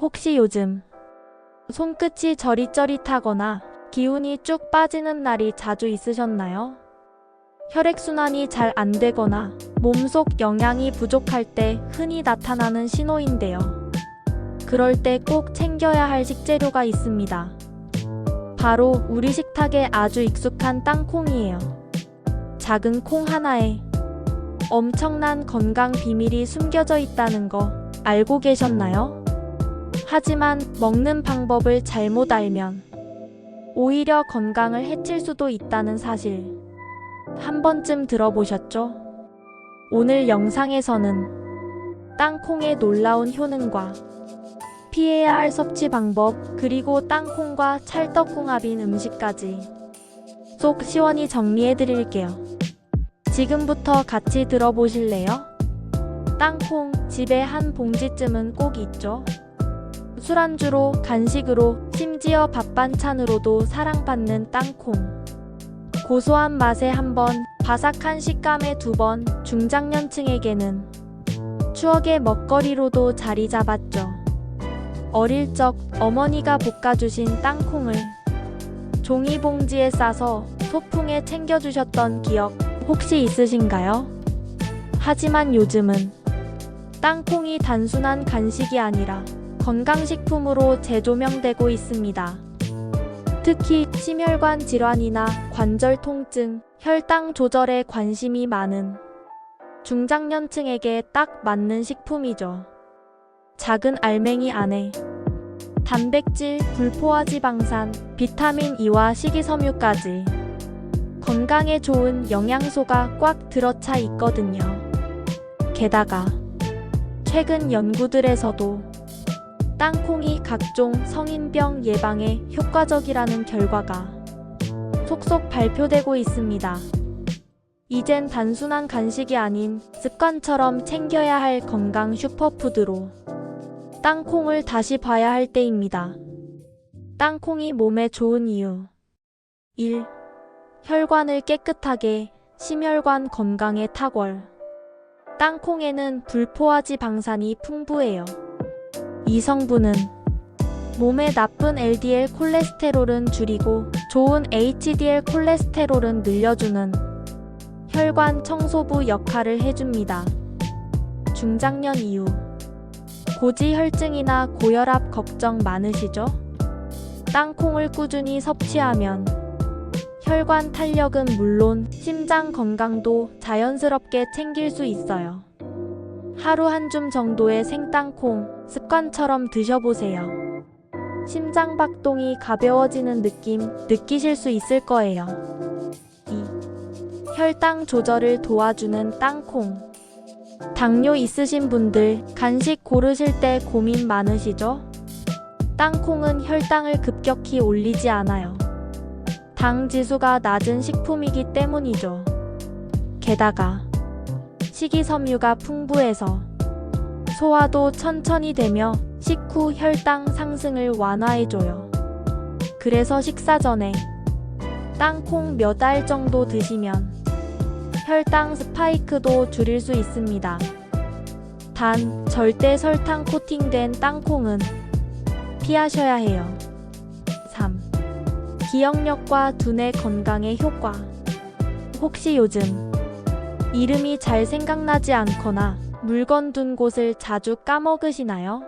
혹시 요즘 손끝이 저릿저릿하거나 기운이 쭉 빠지는 날이 자주 있으셨나요? 혈액순환이 잘 안 되거나 몸속 영양이 부족할 때 흔히 나타나는 신호인데요. 그럴 때 꼭 챙겨야 할 식재료가 있습니다. 바로 우리 식탁에 아주 익숙한 땅콩이에요. 작은 콩 하나에 엄청난 건강 비밀이 숨겨져 있다는 거 알고 계셨나요? 하지만 먹는 방법을 잘못 알면 오히려 건강을 해칠 수도 있다는 사실 한 번쯤 들어보셨죠? 오늘 영상에서는 땅콩의 놀라운 효능과 피해야 할 섭취 방법 그리고 땅콩과 찰떡궁합인 음식까지 속 시원히 정리해 드릴게요. 지금부터 같이 들어보실래요? 땅콩 집에 한 봉지쯤은 꼭 있죠? 술안주로, 간식으로, 심지어 밥 반찬으로도 사랑받는 땅콩. 고소한 맛에 한 번, 바삭한 식감에 두 번, 중장년층에게는 추억의 먹거리로도 자리 잡았죠. 어릴 적 어머니가 볶아주신 땅콩을 종이봉지에 싸서 소풍에 챙겨주셨던 기억 혹시 있으신가요? 하지만 요즘은 땅콩이 단순한 간식이 아니라 건강식품으로 재조명되고 있습니다. 특히 심혈관 질환이나 관절 통증, 혈당 조절에 관심이 많은 중장년층에게 딱 맞는 식품이죠. 작은 알맹이 안에 단백질, 불포화 지방산, 비타민 E와 식이섬유까지 건강에 좋은 영양소가 꽉 들어차 있거든요. 게다가 최근 연구들에서도 땅콩이 각종 성인병 예방에 효과적이라는 결과가 속속 발표되고 있습니다. 이젠 단순한 간식이 아닌 습관처럼 챙겨야 할 건강 슈퍼푸드로 땅콩을 다시 봐야 할 때입니다. 땅콩이 몸에 좋은 이유 1. 혈관을 깨끗하게 심혈관 건강에 탁월 땅콩에는 불포화 지 방산이 풍부해요. 이 성분은 몸에 나쁜 LDL 콜레스테롤은 줄이고 좋은 HDL 콜레스테롤은 늘려주는 혈관 청소부 역할을 해줍니다. 중장년 이후 고지혈증이나 고혈압 걱정 많으시죠? 땅콩을 꾸준히 섭취하면 혈관 탄력은 물론 심장 건강도 자연스럽게 챙길 수 있어요. 하루 한 줌 정도의 생땅콩 습관처럼 드셔보세요. 심장 박동이 가벼워지는 느낌 느끼실 수 있을 거예요. 2. 혈당 조절을 도와주는 땅콩. 당뇨 있으신 분들 간식 고르실 때 고민 많으시죠? 땅콩은 혈당을 급격히 올리지 않아요. 당 지수가 낮은 식품이기 때문이죠. 게다가 식이섬유가 풍부해서 소화도 천천히 되며 식후 혈당 상승을 완화해줘요. 그래서 식사 전에 땅콩 몇 알 정도 드시면 혈당 스파이크도 줄일 수 있습니다. 단, 절대 설탕 코팅된 땅콩은 피하셔야 해요. 3. 기억력과 두뇌 건강에 효과. 혹시 요즘 이름이 잘 생각나지 않거나 물건 둔 곳을 자주 까먹으시나요?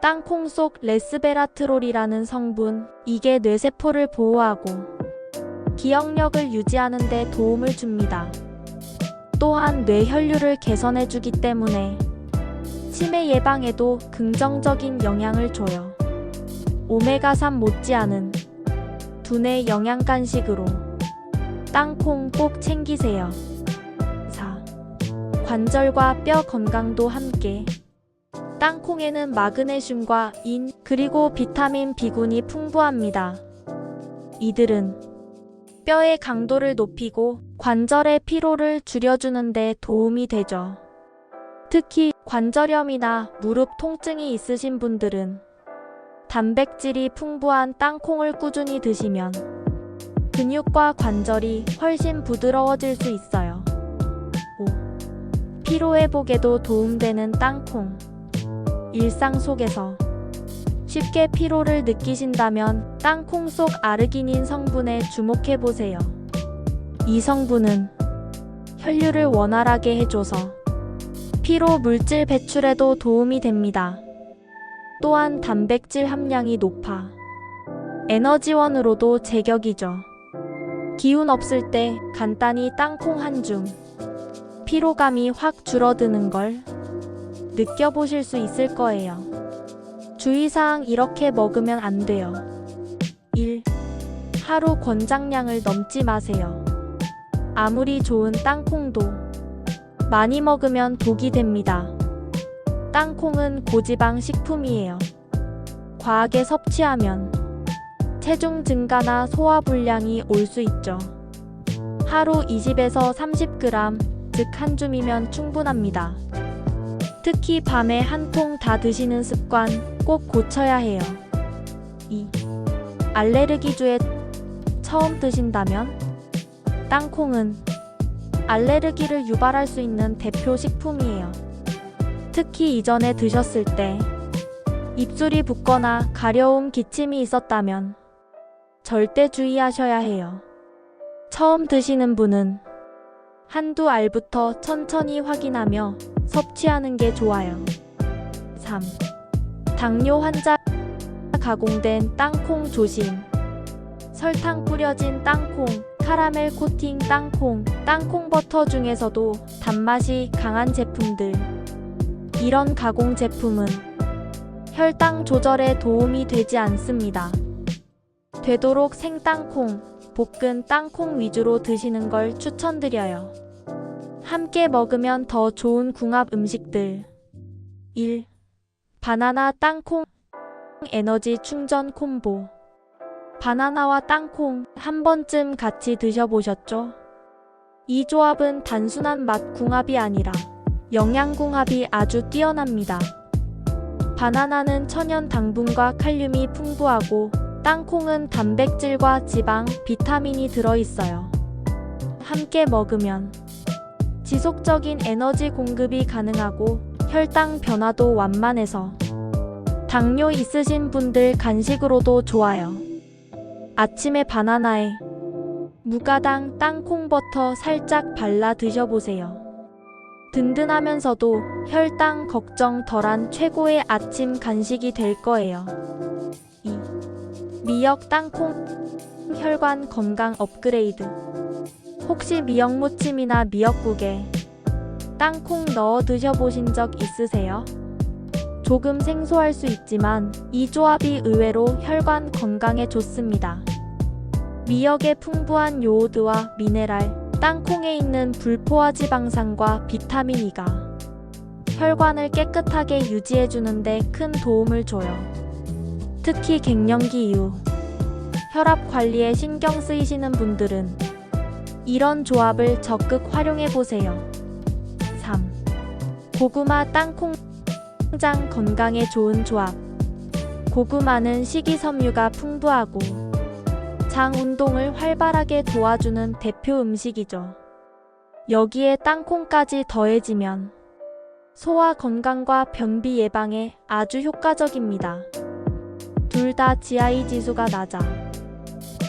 땅콩 속 레스베라트롤이라는 성분, 이게 뇌세포를 보호하고 기억력을 유지하는 데 도움을 줍니다. 또한 뇌 혈류를 개선해주기 때문에 치매 예방에도 긍정적인 영향을 줘요. 오메가3 못지않은 두뇌 영양 간식으로 땅콩 꼭 챙기세요. 4. 관절과 뼈 건강도 함께 땅콩에는 마그네슘과 인 그리고 비타민 B군이 풍부합니다. 이들은 뼈의 강도를 높이고 관절의 피로를 줄여주는 데 도움이 되죠. 특히 관절염이나 무릎 통증이 있으신 분들은 단백질이 풍부한 땅콩을 꾸준히 드시면 근육과 관절이 훨씬 부드러워질 수 있어요. 5. 피로 회복에도 도움되는 땅콩. 일상 속에서 쉽게 피로를 느끼신다면 땅콩 속 아르기닌 성분에 주목해 보세요. 이 성분은 혈류를 원활하게 해줘서 피로 물질 배출에도 도움이 됩니다. 또한 단백질 함량이 높아 에너지원으로도 제격이죠. 기운 없을 때 간단히 땅콩 한 줌. 피로감이 확 줄어드는 걸 느껴보실 수 있을 거예요. 주의사항 이렇게 먹으면 안 돼요. 1. 하루 권장량을 넘지 마세요. 아무리 좋은 땅콩도 많이 먹으면 독이 됩니다. 땅콩은 고지방 식품이에요. 과하게 섭취하면 체중 증가나 소화 불량이 올 수 있죠. 하루 20에서 30g, 즉 한 줌이면 충분합니다. 특히 밤에 한 통 다 드시는 습관 꼭 고쳐야 해요. 2. 알레르기주에 처음 드신다면 땅콩은 알레르기를 유발할 수 있는 대표 식품이에요. 특히 이전에 드셨을 때 입술이 붓거나 가려움, 기침이 있었다면 절대 주의하셔야 해요. 처음 드시는 분은 한두 알부터 천천히 확인하며 섭취하는 게 좋아요. 3. 당뇨 환자 가공된 땅콩 조심. 설탕 뿌려진 땅콩, 카라멜 코팅 땅콩, 땅콩 버터 중에서도 단맛이 강한 제품들. 이런 가공 제품은 혈당 조절에 도움이 되지 않습니다. 되도록 생땅콩, 볶은 땅콩 위주로 드시는 걸 추천드려요. 함께 먹으면 더 좋은 궁합 음식들. 1. 바나나 땅콩 에너지 충전 콤보. 바나나와 땅콩 한 번쯤 같이 드셔보셨죠? 이 조합은 단순한 맛 궁합이 아니라 영양 궁합이 아주 뛰어납니다. 바나나는 천연 당분과 칼륨이 풍부하고 땅콩은 단백질과 지방, 비타민이 들어있어요. 함께 먹으면 지속적인 에너지 공급이 가능하고 혈당 변화도 완만해서 당뇨 있으신 분들 간식으로도 좋아요. 아침에 바나나에 무가당 땅콩 버터 살짝 발라 드셔보세요. 든든하면서도 혈당 걱정 덜한 최고의 아침 간식이 될 거예요. 2. 미역 땅콩 혈관 건강 업그레이드. 혹시 미역 무침이나 미역국에 땅콩 넣어 드셔보신 적 있으세요? 조금 생소할 수 있지만 이 조합이 의외로 혈관 건강에 좋습니다. 미역의 풍부한 요오드와 미네랄, 땅콩에 있는 불포화 지방산과 비타민 E가 혈관을 깨끗하게 유지해주는데 큰 도움을 줘요. 특히 갱년기 이후 혈압 관리에 신경 쓰이시는 분들은 이런 조합을 적극 활용해 보세요. 3. 고구마 땅콩 장 건강에 좋은 조합. 고구마는 식이섬유가 풍부하고 장 운동을 활발하게 도와주는 대표 음식이죠. 여기에 땅콩까지 더해지면 소화 건강과 변비 예방에 아주 효과적입니다. 둘 다 GI 지수가 낮아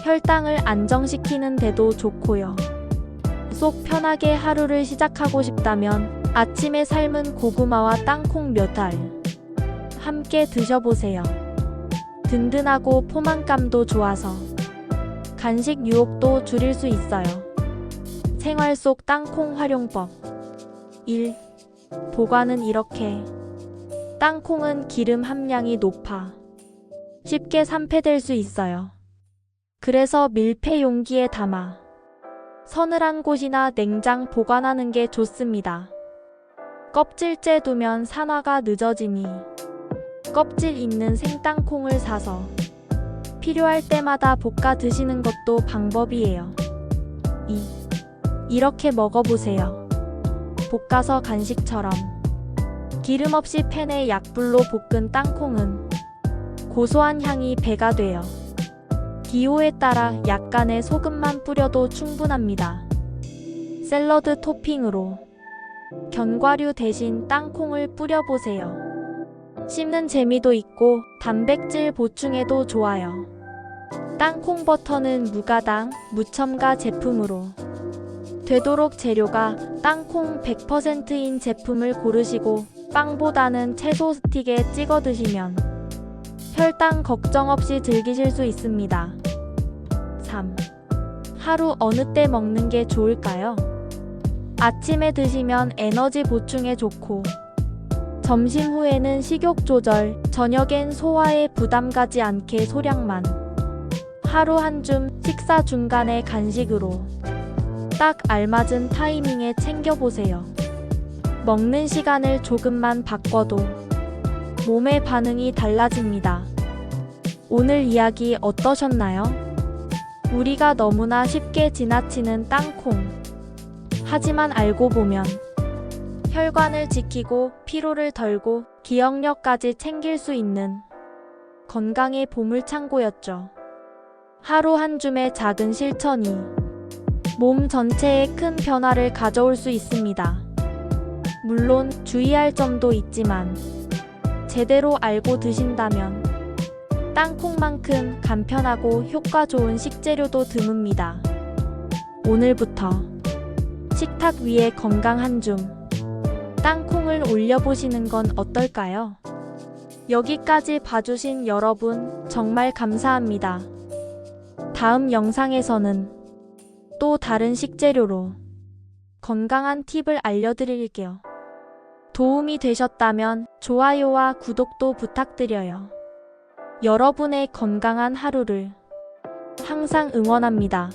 혈당을 안정시키는 데도 좋고요. 속 편하게 하루를 시작하고 싶다면 아침에 삶은 고구마와 땅콩 몇 알 함께 드셔보세요. 든든하고 포만감도 좋아서 간식 유혹도 줄일 수 있어요. 생활 속 땅콩 활용법 1. 보관은 이렇게 땅콩은 기름 함량이 높아 쉽게 산패될 수 있어요. 그래서 밀폐 용기에 담아 서늘한 곳이나 냉장 보관하는 게 좋습니다. 껍질째 두면 산화가 늦어지니 껍질 있는 생땅콩을 사서 필요할 때마다 볶아 드시는 것도 방법이에요. 2. 이렇게 먹어보세요. 볶아서 간식처럼 기름 없이 팬에 약불로 볶은 땅콩은 고소한 향이 배가 돼요. 기호에 따라 약간의 소금만 뿌려도 충분합니다. 샐러드 토핑으로 견과류 대신 땅콩을 뿌려보세요. 씹는 재미도 있고 단백질 보충에도 좋아요. 땅콩 버터는 무가당, 무첨가 제품으로 되도록 재료가 땅콩 100%인 제품을 고르시고 빵보다는 채소 스틱에 찍어 드시면 혈당 걱정 없이 즐기실 수 있습니다. 3. 하루 어느 때 먹는 게 좋을까요? 아침에 드시면 에너지 보충에 좋고 점심 후에는 식욕 조절, 저녁엔 소화에 부담 가지 않게 소량만 하루 한 줌 식사 중간에 간식으로 딱 알맞은 타이밍에 챙겨보세요. 먹는 시간을 조금만 바꿔도 몸의 반응이 달라집니다. 오늘 이야기 어떠셨나요? 우리가 너무나 쉽게 지나치는 땅콩. 하지만 알고 보면 혈관을 지키고 피로를 덜고 기억력까지 챙길 수 있는 건강의 보물창고였죠. 하루 한 줌의 작은 실천이 몸 전체에 큰 변화를 가져올 수 있습니다. 물론 주의할 점도 있지만 제대로 알고 드신다면 땅콩만큼 간편하고 효과 좋은 식재료도 드뭅니다. 오늘부터 식탁 위에 건강 한 줌 땅콩을 올려보시는 건 어떨까요? 여기까지 봐주신 여러분 정말 감사합니다. 다음 영상에서는 또 다른 식재료로 건강한 팁을 알려드릴게요. 도움이 되셨다면 좋아요와 구독도 부탁드려요. 여러분의 건강한 하루를 항상 응원합니다.